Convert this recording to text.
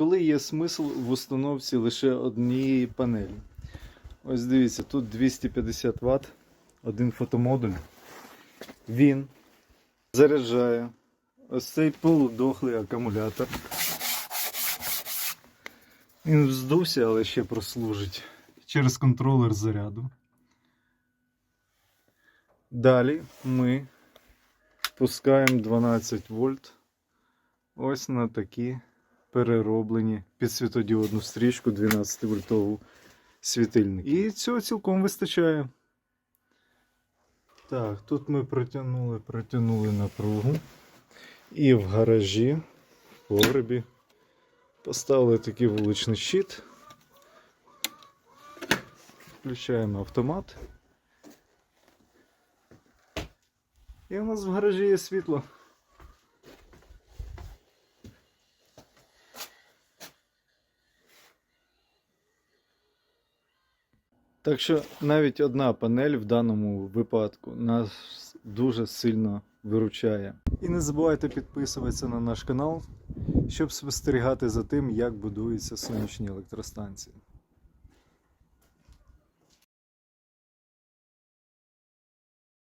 коли є смисл в установці лише однієї панелі. Ось дивіться, тут 250 Вт, один фотомодуль. Він заряджає ось цей полудохлий акумулятор. Він вздувся, але ще прослужить через контролер заряду. Далі ми пускаємо 12 вольт ось на такі перероблені під світодіодну стрічку 12 вольтову світильник. І цього цілком вистачає. Так, тут ми протягнули, протягнули напругу. І в гаражі, в погребі, поставили такий вуличний щит. Включаємо автомат. І у нас в гаражі є світло. Так що навіть одна панель в даному випадку нас дуже сильно виручає. І не забувайте підписуватися на наш канал, щоб спостерігати за тим, як будуються сонячні електростанції.